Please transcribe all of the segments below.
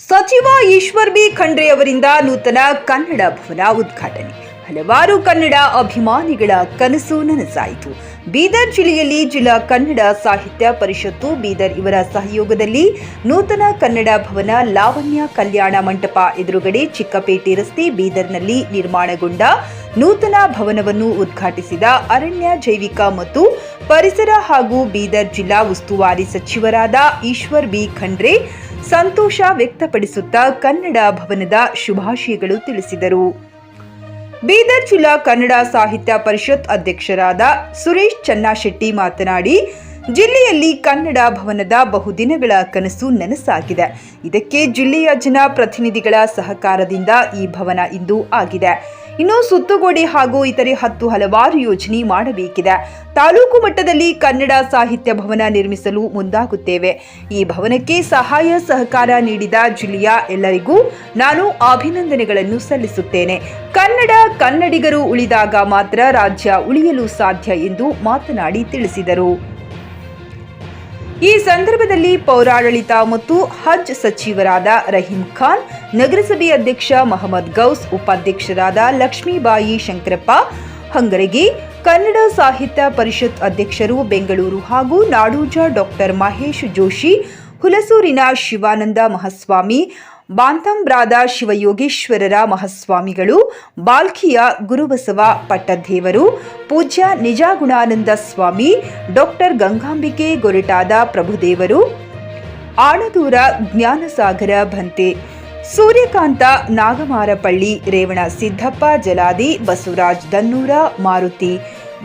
ಸಚಿವ ಈಶ್ವರ್ ಬಿ ಖಂಡ್ರೆ ಅವರಿಂದ ನೂತನ ಕನ್ನಡ ಭವನ ಉದ್ಘಾಟನೆ. ಹಲವಾರು ಕನ್ನಡ ಅಭಿಮಾನಿಗಳ ಕನಸು ನನಸಾಯಿತು. ಬೀದರ್ ಜಿಲ್ಲೆಯಲ್ಲಿ ಜಿಲ್ಲಾ ಕನ್ನಡ ಸಾಹಿತ್ಯ ಪರಿಷತ್ತು ಬೀದರ್ ಇವರ ಸಹಯೋಗದಲ್ಲಿ ನೂತನ ಕನ್ನಡ ಭವನ ಲಾವಣ್ಯ ಕಲ್ಯಾಣ ಮಂಟಪ ಎದುರುಗಡೆ ಚಿಕ್ಕಪೇಟೆ ರಸ್ತೆ ಬೀದರ್ನಲ್ಲಿ ನಿರ್ಮಾಣಗೊಂಡ ನೂತನ ಭವನವನ್ನು ಉದ್ಘಾಟಿಸಿದ ಅರಣ್ಯ ಜೈವಿಕ ಮತ್ತು ಪರಿಸರ ಹಾಗೂ ಬೀದರ್ ಜಿಲ್ಲಾ ಉಸ್ತುವಾರಿ ಸಚಿವರಾದ ಈಶ್ವರ್ ಬಿ ಖಂಡ್ರೆ ಸಂತೋಷ ವ್ಯಕ್ತಪಡಿಸುತ್ತಾ ಕನ್ನಡ ಭವನದ ಶುಭಾಶಯಗಳು ತಿಳಿಸಿದರು. ಬೀದರ್ ಜಿಲ್ಲಾ ಕನ್ನಡ ಸಾಹಿತ್ಯ ಪರಿಷತ್ ಅಧ್ಯಕ್ಷರಾದ ಸುರೇಶ್ ಚನ್ನಾಶೆಟ್ಟಿ ಮಾತನಾಡಿ, ಜಿಲ್ಲೆಯಲ್ಲಿ ಕನ್ನಡ ಭವನದ ಬಹುದಿನಗಳ ಕನಸು ನನಸಾಗಿದೆ. ಇದಕ್ಕೆ ಜಿಲ್ಲೆಯ ಜನ ಪ್ರತಿನಿಧಿಗಳ ಸಹಕಾರದಿಂದ ಈ ಭವನ ಇಂದು ಆಗಿದೆ. ಇನ್ನು ಸುತ್ತುಗೋಡೆ ಹಾಗೂ ಇತರೆ ಹತ್ತು ಹಲವಾರು ಯೋಜನೆ ಮಾಡಬೇಕಿದೆ. ತಾಲೂಕು ಮಟ್ಟದಲ್ಲಿ ಕನ್ನಡ ಸಾಹಿತ್ಯ ಭವನ ನಿರ್ಮಿಸಲು ಮುಂದಾಗುತ್ತೇವೆ. ಈ ಭವನಕ್ಕೆ ಸಹಾಯ ಸಹಕಾರ ನೀಡಿದ ಜಿಲ್ಲೆಯ ಎಲ್ಲರಿಗೂ ನಾನು ಅಭಿನಂದನೆಗಳನ್ನು ಸಲ್ಲಿಸುತ್ತೇನೆ. ಕನ್ನಡ ಕನ್ನಡಿಗರು ಉಳಿದಾಗ ಮಾತ್ರ ರಾಜ್ಯ ಉಳಿಯಲು ಸಾಧ್ಯ ಎಂದು ಮಾತನಾಡಿ ತಿಳಿಸಿದರು. ಈ ಸಂದರ್ಭದಲ್ಲಿ ಪೌರಾಡಳಿತ ಮತ್ತು ಹಜ್ ಸಚಿವರಾದ ರಹೀಂ ಖಾನ್, ನಗರಸಭೆ ಅಧ್ಯಕ್ಷ ಮಹಮ್ಮದ್ ಗೌಸ್, ಉಪಾಧ್ಯಕ್ಷರಾದ ಲಕ್ಷ್ಮೀಬಾಯಿ ಶಂಕರಪ್ಪ, ಹಂಗರಗಿ, ಕನ್ನಡ ಸಾಹಿತ್ಯ ಪರಿಷತ್ ಅಧ್ಯಕ್ಷರು ಬೆಂಗಳೂರು ಹಾಗೂ ನಾಡೋಜ ಡಾಕ್ಟರ್ ಮಹೇಶ್ ಜೋಶಿ, ಹುಲಸೂರಿನ ಶಿವಾನಂದ ಮಹಾಸ್ವಾಮಿ ಬಾಂತಂಬ್ರಾದ ಶಿವಯೋಗೇಶ್ವರರ ಮಹಾಸ್ವಾಮಿಗಳು, ಬಾಲ್ಕಿಯ ಗುರುಬಸವ ಪಟ್ಟದೇವರು, ಪೂಜ್ಯ ನಿಜಾಗುಣಾನಂದ ಸ್ವಾಮಿ, ಡಾಕ್ಟರ್ ಗಂಗಾಂಬಿಕೆ ಗೊರಟಾದ ಪ್ರಭುದೇವರು, ಆಣದೂರ ಜ್ಞಾನಸಾಗರ ಭಂತೆ, ಸೂರ್ಯಕಾಂತ ನಾಗಮಾರಪಳ್ಳಿ, ರೇವಣ ಸಿದ್ದಪ್ಪ ಜಲಾದಿ, ಬಸವರಾಜ್ ದನ್ನೂರ ಮಾರುತಿ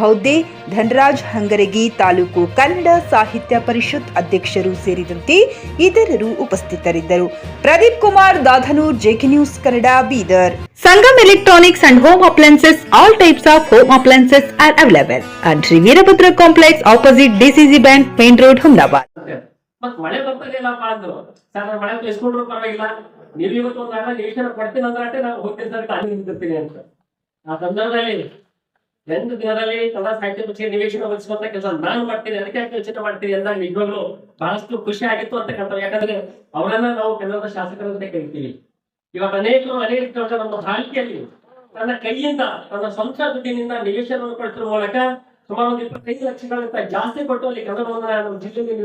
ಬೌದ್ಧೆ ಧನರಾಜ್ ಹಂಗರಗಿ ತಾಲೂಕು ಕನ್ನಡ ಸಾಹಿತ್ಯ ಪರಿಷತ್ ಅಧ್ಯಕ್ಷರು ಸೇರಿದಂತೆ ಇತರರು ಉಪಸ್ಥಿತರಿದ್ದರು. Pradeep Kumar Dadhanur JK news Kannada Bidar. Sangam electronics and home appliances all types of home appliances are available at Shri Veerabhadra complex opposite DCC bank main road ಮತ್ ಮಳೆ ಬರ್ತದೇನಪ್ಪ ಅಂದ್ರು ಸರ್ ಮಳೆ ಎಸ್ಕೊಂಡ್ರು ಪರವಾಗಿಲ್ಲ. ನೀವು ಇವತ್ತು ಒಂದು ನಿರೀಕ್ಷಣೆ ಕೊಡ್ತೀನಿ ಅಂದ್ರೆ ಅಷ್ಟೇ ನಾನು ಹೋಗ್ತೀನಿ ಸರ್ ಟೈಮ್ ನಿಂತಿರ್ತೀನಿ ಅಂತ. ಆ ಸಂದರ್ಭದಲ್ಲಿ ಎಂಟು ದಿನದಲ್ಲಿ ಕನ್ನಡ ಸಾಹಿತ್ಯ ಪಕ್ಷಕ್ಕೆ ನಿವೇಶನ ಒದಗಿಸುವಂತ ಕೆಲಸ ನಾನು ಮಾಡ್ತೀನಿ, ಅದಕ್ಕೆ ಯೋಚನೆ ಮಾಡ್ತೀನಿ ಅಂದಾಗ ನಿಜವಾಗ್ಲು ಬಹಳಷ್ಟು ಖುಷಿ ಆಗಿತ್ತು ಅಂತಕ್ಕಂಥ ಯಾಕಂದ್ರೆ ಅವರನ್ನ ನಾವು ಕನ್ನಡದ ಶಾಸಕರಂತೆ ಕರಿತೀವಿ. ಇವಾಗ ಅನೇಕರು, ಅನೇಕ ನಮ್ಮ ಭಾರತೀಯಲ್ಲಿ ತನ್ನ ಕೈಯಿಂದ, ತನ್ನ ಸ್ವಂತ ದುಡ್ಡಿನಿಂದ ನಿವೇಶನವನ್ನು ಕೊಡ್ತಿರೋ ಮೂಲಕ ಸುಮಾರು ಒಂದು ಇಪ್ಪತ್ತೈದು ಲಕ್ಷಗಳಿಂದ ಜಾಸ್ತಿ ಕೊಟ್ಟು ಅಲ್ಲಿ ಕನ್ನಡವನ್ನು ನಮ್ಮ ಜಿಲ್ಲೆಯಲ್ಲಿ